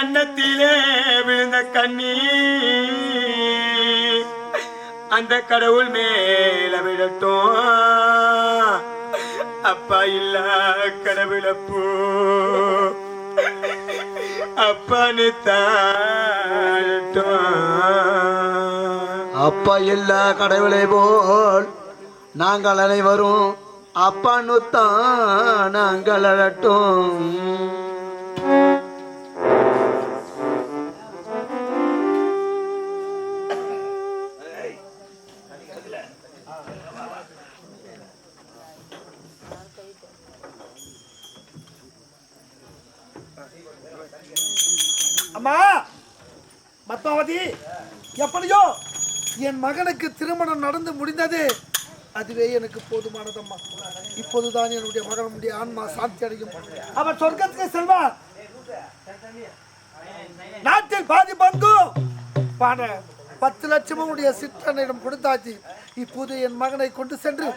கன்னத்திலே விழுந்த கண்ணீர். அந்த கடவுள் மேல விழட்டும். அப்பா இல்ல கடவுளப்போ அப்பானு தாழட்டும் அப்பா இல்ல கடவுளை போல் நாங்கள் அனைவரும் அப்பான்னுத்தான் நாங்கள் அழட்டும். அம்மா பத்மாவதி எப்படியோ என் மகனுக்கு திருமணம் நடந்து முடிந்தது. அதுவே எனக்கு போதுமானதம்மா. இப்போதுதான் என்னுடைய மகனுடைய ஆன்மா சாந்தி அடையும். அவர் சொர்க்கத்துக்கு செல்வார் நாட்டில் பாதி பங்கு பாட பத்து லட்சமும் உடைய சிற்றனிடம் கொடுத்தாச்சு. இப்போது என் மகனை கொண்டு சென்று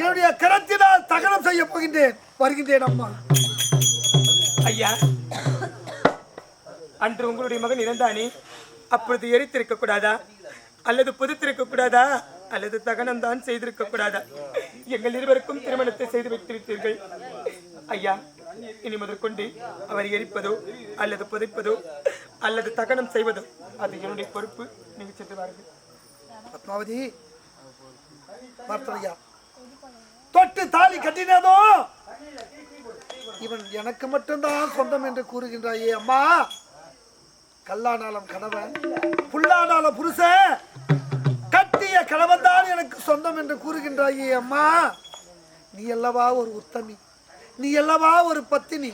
என்னுடைய கரத்தினால் தகனம் செய்ய போகின்றேன். வருகின்றேன் அம்மா. ஐயா. அன்று உங்களுடைய மகன் இறந்தானே? அப்பொழுது எரித்திருக்க கூடாதா அல்லது புதுத்திருக்க கூடாதா அல்லது தகனம் தான் செய்திருக்க கூடாதா எங்கள் இருவருக்கும் திருமணத்தை செய்து வைத்திருக்கிறீர்கள் ஐயா இனி முதற்கொண்டு அவர் எரிப்பதோ அல்லது புதைப்பதோ அல்லது தகனம் செய்வதோ அது என்னுடைய பொறுப்பு. நீங்க சென்று வாருங்கள். பத்மாவதி பார்த்தவையா தொட்டு தாலி கட்டினதோ? இவன் எனக்கு மட்டும்தான் சொந்தம் என்று கூறுகின்றாயே அம்மா. கல்லானாலும் கணவன் புல்லானாலும் புருஷன் கட்டிய கணவன் தான் எனக்கு சொந்தம் என்று கூறுகின்றாயே அம்மா. நீ அல்லவா ஒரு உத்தமி? நீ அல்லவா ஒரு பத்தினி?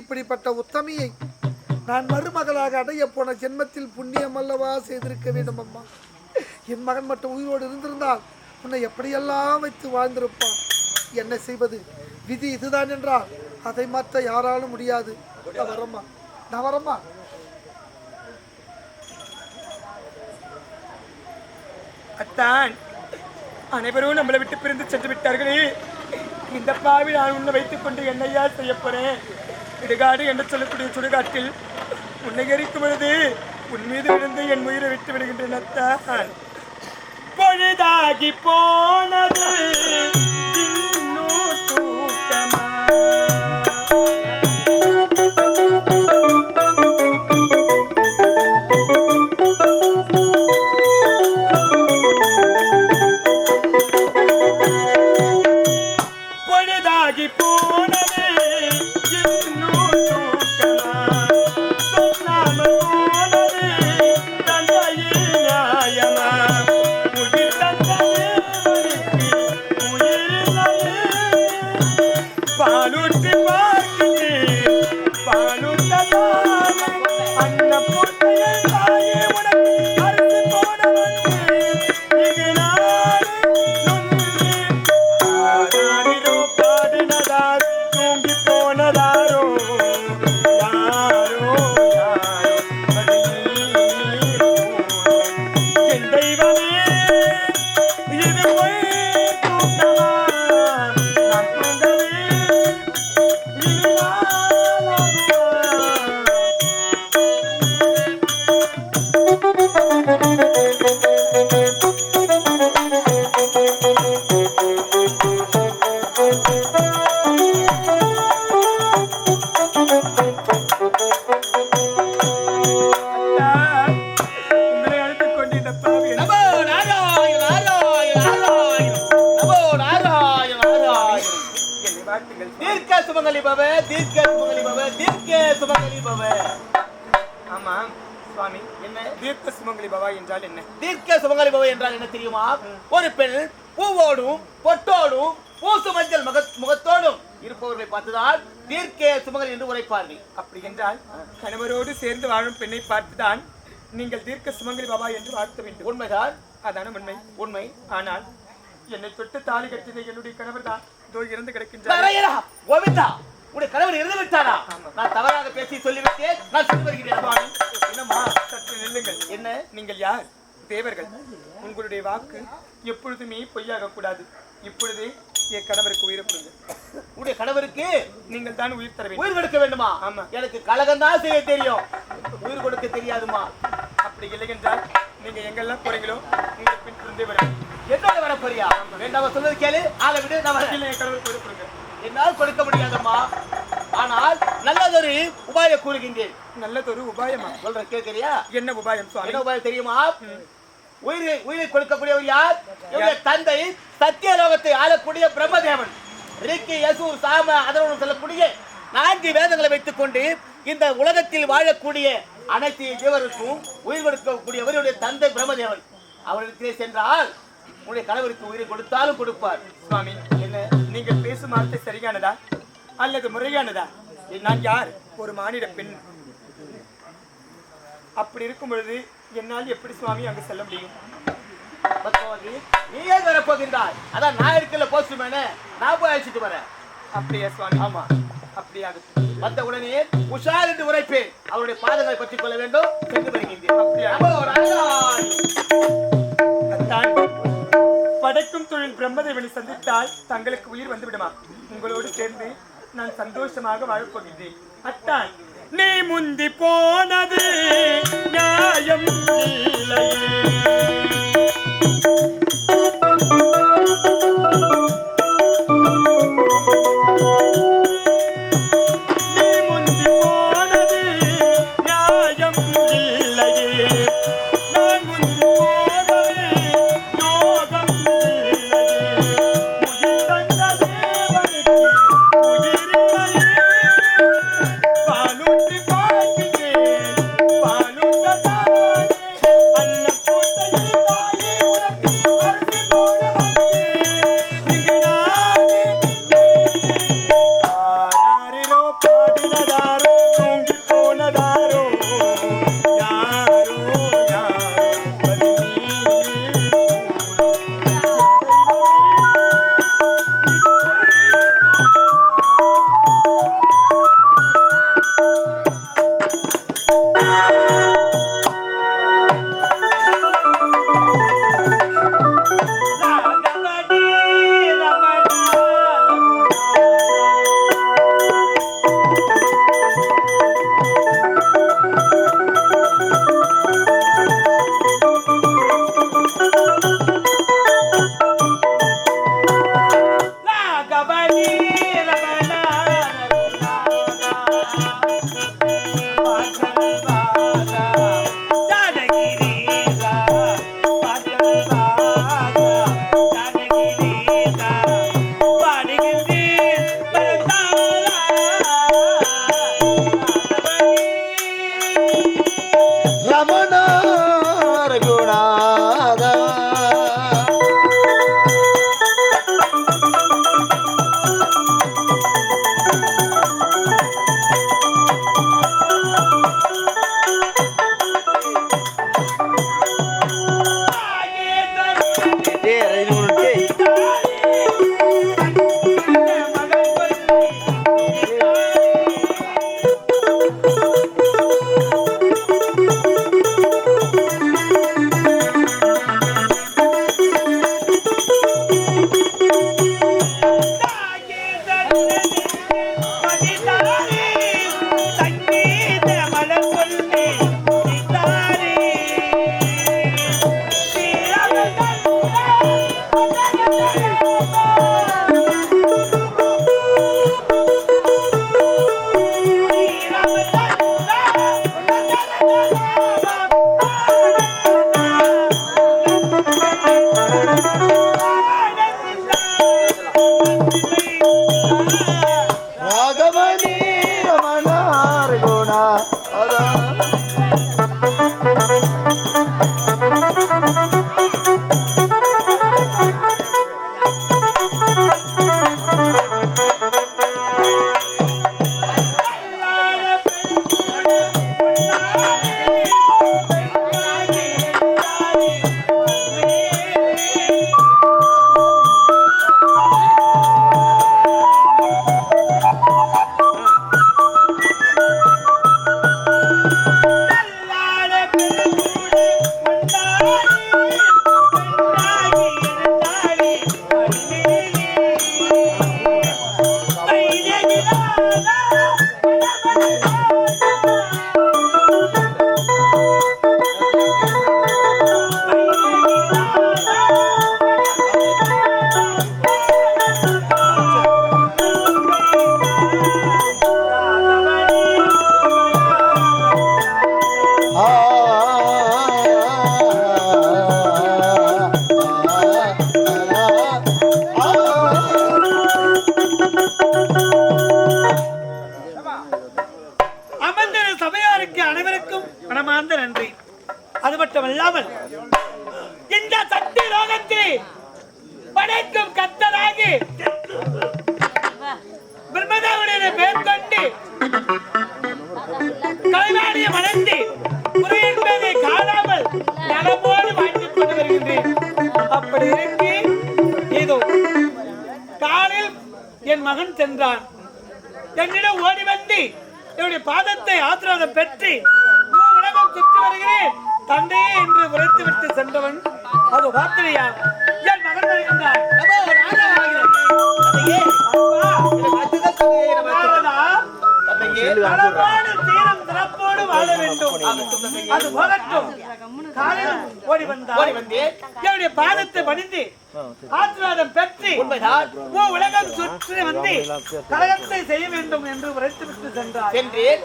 இப்படிப்பட்ட உத்தமியை நான் மருமகளாக அடைய போன ஜென்மத்தில் புண்ணியம் அல்லவா செய்திருக்க வேண்டும் அம்மா. என் மகன் மட்டும் உயிரோடு இருந்திருந்தால் உன்னை எப்படியெல்லாம் வைத்து வாழ்ந்திருப்பான்? என்ன செய்வது? விதி இதுதான் என்றால் அதை மாற்ற யாராலும் முடியாது. நான் வரம்மா நான் வரம்மா அத்தான். அனைவரும் நம்மளை விட்டு பிரிந்து சென்று விட்டார்களே. இந்த பாவி நான் உன்னை வைத்துக் கொண்டு என்னையா செய்ய போறேன்? இடுகாடு என்று சொல்லக்கூடிய சுடுகாட்டில் உன்னை எரிக்கும் பொழுது உன் மீது விழுந்து என் உயிரை விட்டு விடுகின்றன அத்தான். பொழுதாகி போனது. தீர்க்க சுமங்கலி என்று உரைப்பார்கள். அப்படி என்றால் கணவரோடு சேர்ந்து வாழும் பெண்ணை பார்த்துதான் நீங்கள் தீர்க்க சுமங்கலி பாபா என்று வாழ்த்த வேண்டும். உண்மைதான். அதான உண்மை. உண்மை. ஆனால் என்னை தொட்டு தாலி கட்டின என்னுடைய கணவர் தான். இதோ இறந்து கிடக்கின்றார். கோவிந்தா உடைய கணவர் இறந்து விட்டாரா? நான் தவறாக பேசி சொல்லிவிட்டேன். நான் சொல்லி வருகிறேன். என்னம்மா சற்று நில்லுங்கள். என்ன? நீங்கள் யார்? தேவர்கள். உங்களுடைய வாக்கு எப்பொழுதுமே பொய்யாக கூடாது இப்பொழுது என் கணவருக்கு உயிரை கொடுங்க. உடைய கணவருக்கு நீங்கள் தான் உயிர் தர வேண்டும். உயிர் கொடுக்க வேண்டுமா? ஆமா. எனக்கு கலகம் தான் செய்ய தெரியும். உயிர் கொடுக்க தெரியாதுமா? அப்படி இல்லை என்றால் நீங்க எங்கெல்லாம் போறீங்களோ உங்களை பின்தொடர்ந்தே வரேன் என்னோட வர போறியா? வேண்டாம சொல்றது கேளு. ஆளை விடு நான் வரேன். இல்லை என் கணவருக்கு உயிரை கொடுங்க. என்னால் கொடுக்க முடியாதம்மா. ஆனால் நல்லதொரு உபாய கூறுகின்றேன். நல்லதொரு உபாயமா? சொல்ற கேட்கறியா என்ன உபாயம் என்ன உபாயம் தெரியுமா? உயிரை உயிரை கொடுக்கக்கூடியவர் யார்? இவருடைய தந்தை சத்தியலோகத்தை ஆளக்கூடிய பிரம்மதேவன். ரிக்கி யசு சாம அதனுடன் சொல்லக்கூடிய நான்கு வேதங்களை வைத்துக் கொண்டு இந்த உலகத்தில் வாழக்கூடிய அனைத்து ஜீவருக்கும் உயிர் கொடுக்கக்கூடியவருடைய தந்தை பிரம்மதேவன். அவரிடத்திலே சென்றால் உங்களுடைய கணவருக்கு உயிரை கொடுத்தாலும் கொடுப்பார். சுவாமி என்ன நீங்கள் பேசும் வார்த்தை சரியானதா? அல்லது முறையானதா? நான் யார்? ஒரு மாநில பெண். அப்படி இருக்கும் பொழுது என்னால் எப்படி சுவாமி அங்கு செல்ல முடியும்? பத்மாவதி நீ ஏன் வரப்போகின்றாய் அதான் நான் இருக்கல போஸ்ட்மேனு நான் போய் அழைச்சிட்டு வரேன். அப்படியா சுவாமி? ஆமா. அப்படியாகட்டும் வந்த உடனே உஷார் என்று உரைப்பேன். அவருடைய பாதங்களை பற்றிக் கொள்ள வேண்டும் சென்று வருகின்றேன். படைக்கும் தொழில் பிரம்மதேவனை சந்தித்தால் தங்களுக்கு உயிர் வந்து விடுமா உங்களோடு சேர்ந்து நான் சந்தோஷமாக வாழப் போகின்றேன். அத்தான் நீ முந்தி போனது நியாயம் இல்லையே. மனமார்ந்த நன்றி. அது மட்டுமல்லாமல் இந்த சக்தி லோகத்தில் படைக்கும் கத்தராகி பிரம்மதாவுடைய பேர் கொண்டு கலைவாணிய மணந்து குரு என்பதை காணாமல் நலமோடு வாழ்ந்து கொண்டு வருகின்றேன். அப்படி இருக்கு இதோ காலில் என் மகன் சென்றான். என்னிடம் ஓடி வந்து என்னுடைய பாதத்தை ஆத்திரவாதம் பெற்று மூ உலகம் சுற்றி வருகிறேன். தந்தையே என்று உரைத்து விட்டு சென்றவன் அது வார்த்தையா என் மகன் வருகின்றான் தீரம் சிறப்போடு வாழ வேண்டும். அது போகட்டும். காலையில் ஓடி வந்தார். என்னுடைய பாதத்தை பணிந்து ஆசீர்வாதம் பெற்று உலகம் சுற்றி வந்து கழகத்தை செய்ய வேண்டும் என்று உரைத்து விட்டு சென்றார். சென்றேன்.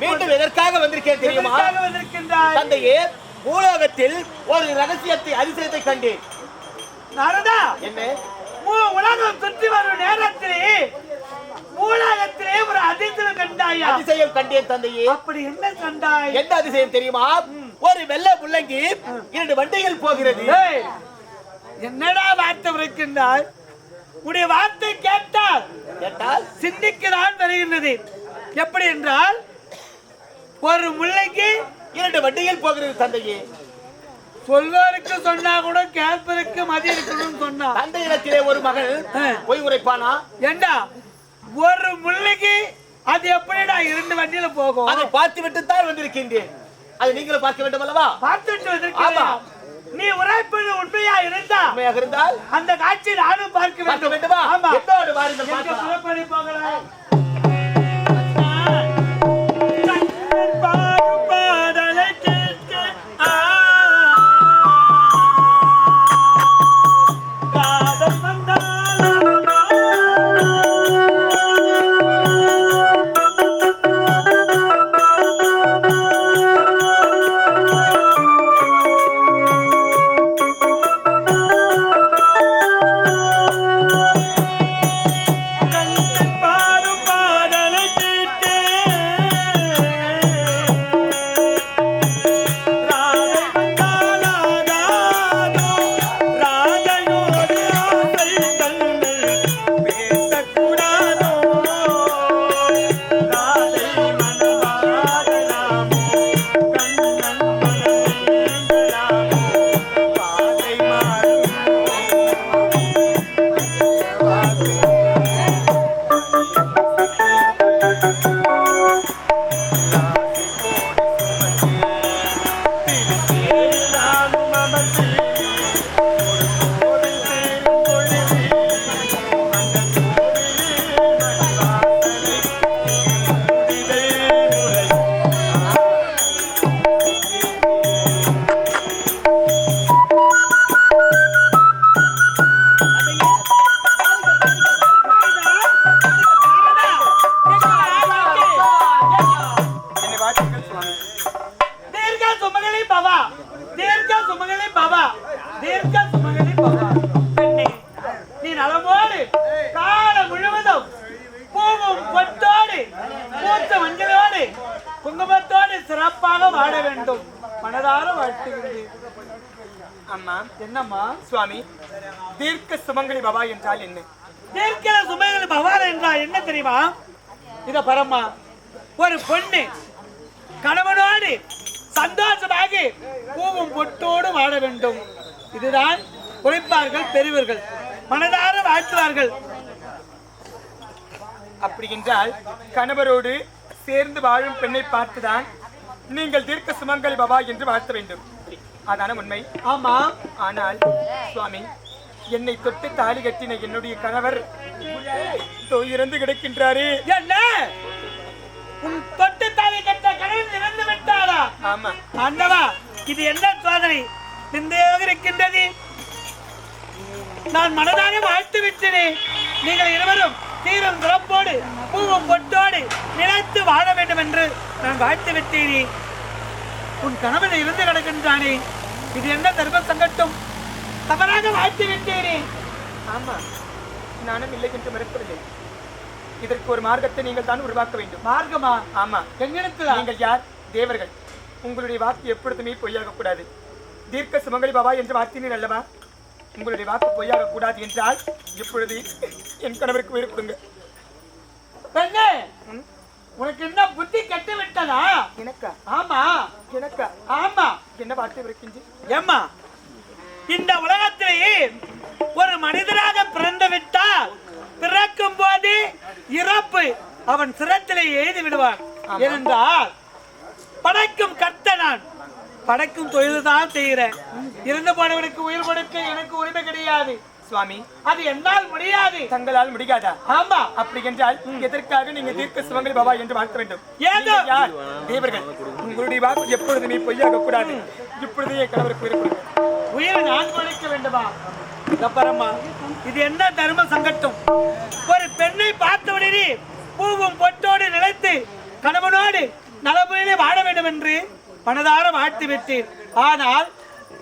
மீண்டும் எதற்காக வந்திருக்கேன் தெரியுமா? தந்தையே பூலோகத்தில் ஒரு ரகசியத்தை அதிசயத்தை கண்டேன். நாரதா! என்ன? உலகம் சுற்றி வரும் நேரத்திலே உலகத்திலே ஒரு அதிசயம் கண்டாயா? அதிசயம் கண்டேன் தந்தையே. அப்படி என்ன கண்டாய்? எந்த அதிசயம் தெரியுமா? ஒரு வெள்ளை முள்ளங்கி இரண்டு வண்டிகள் போகிறது. என்னடா வார்த்தை உரைக்கின்றாய் உடைய வார்த்தை கேட்டால் கேட்டால்? சிந்திக்கதான் வருகின்றது. எப்படி என்றால் ஒரு முல்லைக்கு இரண்டு வண்டிகள் போகிறது தந்தையே. சொல்வதற்கு சொன்னா கூட கேட்பதற்கு மதி இருக்கணும்னு சொன்னா. தந்தை இடத்திலே ஒரு மகள். பொய் உரைப்பானா? ஏண்டா? ஒரு முல்லைக்கு அது எப்படிடா இரண்டு வண்டியில போகும்? அதை பார்த்து விட்டு தான் வந்திருக்கின்றேன். அதை நீங்களும் பார்க்க வேண்டும் அல்லவா? பார்த்துட்டு வந்திருக்கியா? ஆமா. நீ உரைப்பது உண்மையா இருந்தா? உண்மையாக இருந்தால்? அந்த காட்சி நானும் பார்க்க வேண்டும். வேண்டுமா? ஆமா. என்னோடு வாருங்கள் பார்க்கலாம். வாழ வேண்டும். மனதார வாழ்த்துகிறேன் அம்மா. என்னம்மா? சுவாமி. தீர்க்க சுமங்கலி பாபா என்றால் என்ன? தீர்க்க சுமங்கலி பவான் என்றால் என்ன தெரியுமா? இத பரம்மா. ஒரு பொண்ணு கணவனோடு சந்தோஷமாக பூவும் பொட்டோடு வாழ வேண்டும். இதுதான் உழைப்பார்கள் பெரியவர்கள். மனதார வாழ்த்துவார்கள். அப்படி என்றால் கணவரோடு சேர்ந்து வாழும் பெண்ணை பார்த்துதான் நீங்கள் தீர்க்க சுமங்கலி பாபா என்று வாழ்த்த வேண்டும். அதான உண்மை? ஆமா. ஆனால் சுவாமி என்னை தொட்டு தாலி கட்டின என்னுடைய கணவர் இறந்து கிடக்கின்றாரே. என்ன? உன் தொட்டு தாலி கட்ட கணவன் இறந்து விட்டாரா? ஆமா. ஆண்டவா இது என்ன சோதனை? சிந்தையாக இருக்கின்றது. நான் மனதார வாழ்த்து விட்டேனே. நீங்கள் இருவரும் தீரும் சிறப்போடு பூவும் பொட்டோடு நிலைத்து வாழ வேண்டும் என்று நான் வாழ்த்து விட்டேனே. உன் கணவன் இருந்து கிடக்கின்றானே. இது என்ன தர்ம சங்கட்டும்? தவறாக வாழ்த்து விட்டேனே. ஆமா நானும் இல்லை என்று மறுக்கவில்லை. இதற்கு ஒரு மார்க்கத்தை நீங்கள் தான் உருவாக்க வேண்டும். மார்க்கமா? ஆமா. எங்கிடத்துல நீங்கள் யார்? தேவர்கள். உங்களுடைய வாக்கு எப்பொழுதுமே பொய்யாக கூடாது தீர்க்க சுமங்கலி பாபா என்று வார்த்தையினர் அல்லவா? உங்களுடைய வாக்கு பொய்யாக கூடாது என்றால் இப்பொழுது என் கணவருக்கு உயிர் கொடுங்க. உனக்கு என்ன புத்தி கெட்டு விட்டதா? எனக்கா ஆமா. எனக்கா ஆமா. என்ன வார்த்தை இருக்கின்ற ஏம்மா? இந்த உலகத்திலேயே ஒரு மனிதராக பிறந்து விட்டால் பிறக்கும் போது இறப்பு அவன் சிரத்திலே எழுதி விடுவான். ஏனென்றால் படைக்கும் கர்த்த நான். படைக்கும் தொழில் தான் செய்கிறேன். இறந்து போனவனுக்கு உயிர் கொடுக்க எனக்கு உரிமை கிடையாது. சுவாமி. அது என்னால் முடியாது. தங்களால் முடியாதா? ஆமா. அப்படி என்றால் எதற்காக நீங்க தீர்க்க சுமங்கலி பாபா என்று வாழ்த்த வேண்டும்? ஏதோ? தேவர்கள். உங்களுடைய வாக்கு எப்பொழுதுமே பொய்யாக கூடாது. இப்பொழுதே என் கணவருக்கு உயிர் நான் கொடுக்க வேண்டுமா? இது என்ன தர்ம சங்கட்டம்? ஒரு பெண்ணை பார்த்தவுடனே பூவும் பொட்டோடு நிலைத்து கணவனோடு நலமுறையிலே வாழ வேண்டும் என்று மனதார வாழ்த்து விட்டேன். ஆனால்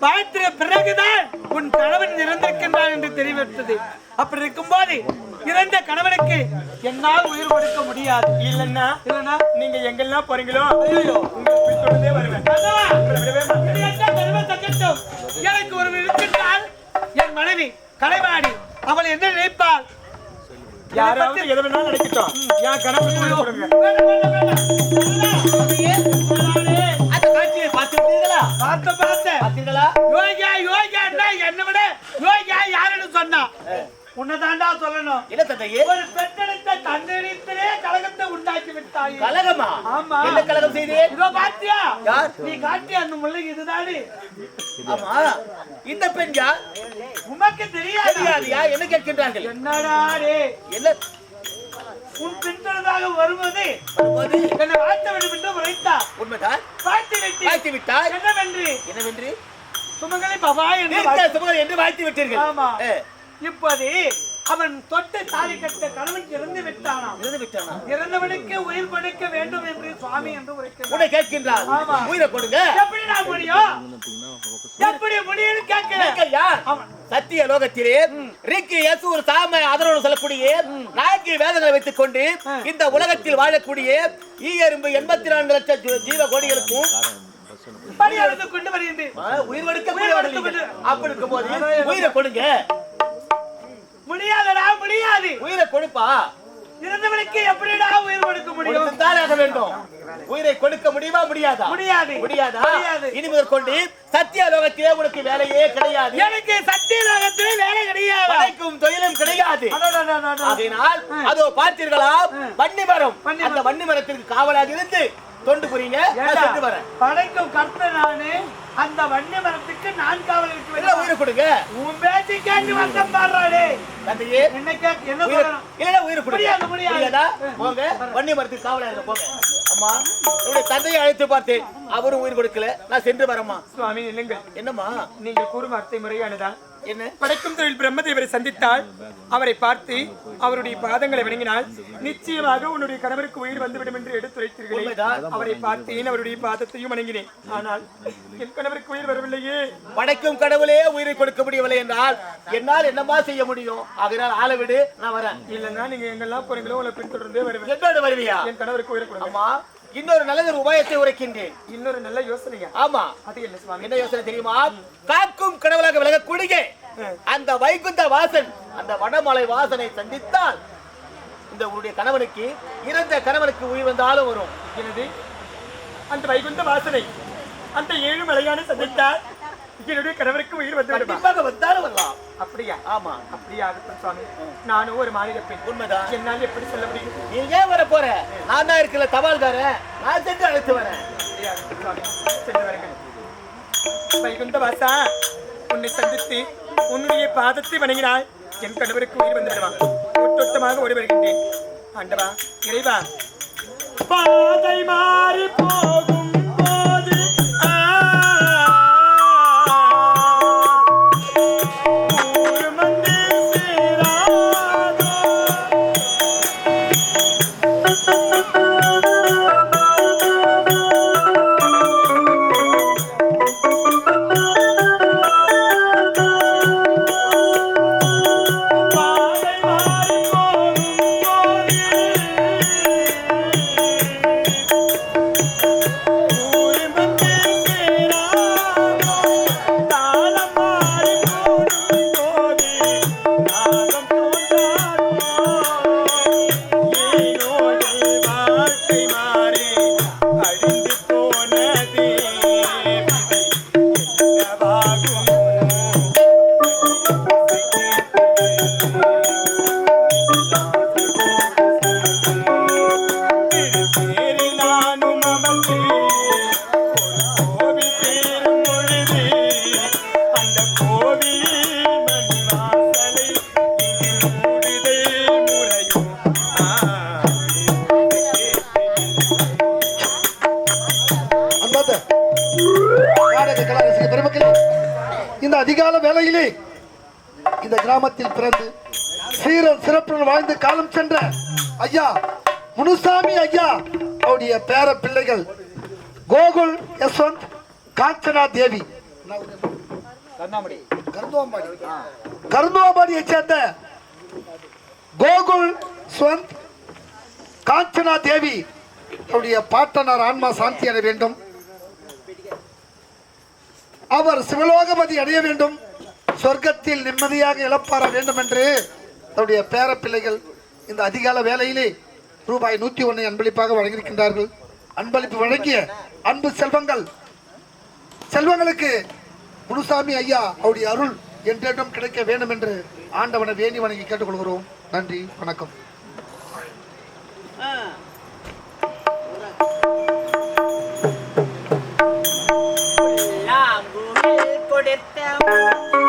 வாழ்த்தின பிறகுதான் உன் கணவன் இறந்திருக்கின்றான் என்று தெரிவித்தது. அப்படி இருக்கும்போது இறந்த கணவனுக்கு என்னால் உயிர் கொடுக்க முடியாது. இல்லன்னா இல்லைன்னா நீங்க எங்கெல்லாம் போறீங்களோ ஐயோ? எனக்கு ஒரு இருக்கின்றால் என் மனைவி கலைவாணி. அவள் என்ன நினைப்பாள்? யாராவது எது வேணாலும் நினைக்கட்டும். என் உயிர் கொடுங்க. பார்த்து பார்த்த யோகியா யோகியா என்னை விட யோகியா யாருன்னு சொன்னா. உன்னதாண்டா சொல்லணும். என்ன தந்தையே? ஒரு பெற்றெடுத்த தன்னெடுத்திலே கழகத்தை உண்டாக்கி விட்டாய். கலகமா? ஆமா. என்ன கலகம் செய்தேன் இதோ பாத்தியா? யார்? நீ காட்டிய அந்த முல்லை இதுதானே. ஆமா. இந்த பெண் யார்? உமக்கு தெரியாது? தெரியாதியா? என்ன கேட்கின்றார்கள்? என்னடா என்ன? உன் பின்தொடர்தாக வருவது என்னை வாழ்த்த வேண்டும் என்று உரைத்தார். உண்மைதான். வாழ்த்து விட்டு வாழ்த்து விட்டாய் என்னவென்று? என்னவென்று? சுமங்கலி பவா என்று சுமங்கலி என்று வாழ்த்து விட்டீர்கள் ஆமா இப்போது அவன் தொட்டு தாலி கட்ட கணவன் இறந்து விட்டானாம் இருந்து விட்டானா? இறந்தவனுக்கு உயிர் கொடுக்க வேண்டும் என்று சுவாமி என்று உரைக்கிறார் உன்னை கேட்கின்றார். உயிரை கொடுங்க. எப்படி நான் முடியும்? எப்படி முடியும்னு கேட்கிறேன் யார்? சத்திய லோகத்திலே ரிக்கி யசூர் சாம அதனோடு சொல்லக்கூடிய நான்கு வேதங்களை வைத்துக் கொண்டு இந்த உலகத்தில் வாழக்கூடிய ஈ எறும்பு எண்பத்தி நான்கு லட்சம் ஜீவ கோடிகளுக்கும் உயிர் கொடுக்க. அப்படி இருக்கும்போது உயிரை கொடுங்க. முடியாதடா முடியாது. உயிரை கொடுப்பா. இறந்தவனுக்கு எப்படிடா உயிர் கொடுக்க முடியும்? ஆக வேண்டும். உயிரை கொடுக்க முடியுமா முடியாதா? முடியாது. முடியாதா? முடியாது. இனி முதற்கொண்டு சத்திய லோகத்திலே உனக்கு வேலையே கிடையாது. எனக்கு சத்தியலோகத்திலே வேலை கிடையாது. படைக்கும் தொழிலும் கிடையாது. அதனால் அதோ பார்த்தீர்களா? வன்னி மரம். அந்த வன்னி மரத்திற்கு காவலாக இருந்து தொண்டு புரியுங்க? படைக்கும் கர்த்த நானு. அந்த வன்னிய மரத்துக்கு நான் காவல் இருக்க உயிரை கொடுங்க. உன் பேச்சு கேட்டு வந்தம் பாடுறாடே தந்தையே என்ன கேட்டு என்ன இல்ல உயிரை கொடுங்க. முடியாது, போங்க. வன்னி மரத்துக்கு காவலா இருங்க போங்க. அம்மா என்னுடைய தந்தையை அழைத்து பார்த்தேன். அவரும் உயிர் கொடுக்கல. நான் சென்று வரேம்மா. சுவாமி நில்லுங்கள். என்னம்மா? நீங்கள் கூறும் வார்த்தை முறையானதா? என்ன படைக்கும் தொழில் பிரம்மதேவரை சந்தித்தால் அவரை பார்த்து அவருடைய பாதங்களை வணங்கினால் நிச்சயமாக உன்னுடைய கணவருக்கு உயிர் வந்துவிடும் என்று எடுத்துரைத்தீர்களே. அவரை பார்த்தேன் அவருடைய பாதத்தையும் வணங்கினேன்? ஆனால் என் கணவருக்கு உயிர் வரவில்லையே. படைக்கும் கடவுளே உயிரை கொடுக்க முடியவில்லை என்றால் என்னால் என்னமா செய்ய முடியும்? அதனால் ஆளை விடு நான் வரேன். இல்லைன்னா நீங்க எங்கெல்லாம் போறீங்களோ உங்களை பின்தொடர்ந்தே வருவேன். வருவியா? என் கணவருக்கு உயிர் கொடுங்க. அம்மா இன்னொரு நல்ல ஒரு உபாயத்தை உரைக்கின்றேன். இன்னொரு நல்ல யோசனையா? ஆமா. அது என்ன சுவாமி? என்ன யோசனை தெரியுமா? காக்கும் கடவுளாக விலகக்கூடிய அந்த வைகுந்த வாசன் அந்த வடமலை வாசனை சந்தித்தால் இந்த உன்னுடைய கணவனுக்கு இறந்த கணவனுக்கு உயிர் வந்தாலும் வரும். எனது அந்த வைகுந்த வாசனை அந்த ஏழு மலையான சந்தித்தால் என்னுடைய கணவருக்கு உயிர் வந்து கண்டிப்பாக வந்தாலும் வரலாம். அப்படியா? ஆமா. அப்படியா ஆகட்டும் சுவாமி நானும் ஒரு மாநில பெண். உண்மைதான். என்னால் எப்படி சொல்ல முடியும்? நீ ஏன் வர போற? நான் தான் இருக்கல தபால்காரன் நான் சென்று அழைத்து வரேன். சென்று வருங்கள். வைகுந்த வாசா உன்னை சந்தித்து உன்னுடைய பாதத்தை வணங்கினால் என் கணவருக்கு உயிர் வந்து விடுவான் ஒட்டொட்டமாக ஓடி வருகின்றேன். ஆண்டவா இறைவா. பாதை மாறி போகும். கிராமத்தில் பிறந்து சீரன் சிறப்புடன் வாழ்ந்து காலம் சென்ற ஐயா முனுசாமி ஐயா அவருடைய பேர பிள்ளைகள் கோகுல் யஸ்வந்த் காஞ்சனா தேவி. கருந்துவாம்பாடியை சேர்ந்த கோகுல் ஸ்வந்த் காஞ்சனா தேவி அவருடைய பாட்டனார் ஆன்மா சாந்தி அடைய வேண்டும். அவர் சிவலோகபதி அடைய வேண்டும். சொர்க்கத்தில் நிம்மதியாக இழப்பார வேண்டும் என்று தன்னுடைய பேரப்பிள்ளைகள் இந்த அதிகால வேலையிலே ரூபாய் நூற்றி ஒன்றை அன்பளிப்பாக வழங்கியிருக்கின்றார்கள். அன்பளிப்பு வழங்கிய அன்பு செல்வங்கள். செல்வங்களுக்கு முனுசாமி ஐயா அவருடைய அருள் என்றென்றும் கிடைக்க வேண்டும் என்று ஆண்டவனை வேணி வணங்கி கேட்டுக்கொள்கிறோம். நன்றி வணக்கம். கொடுத்த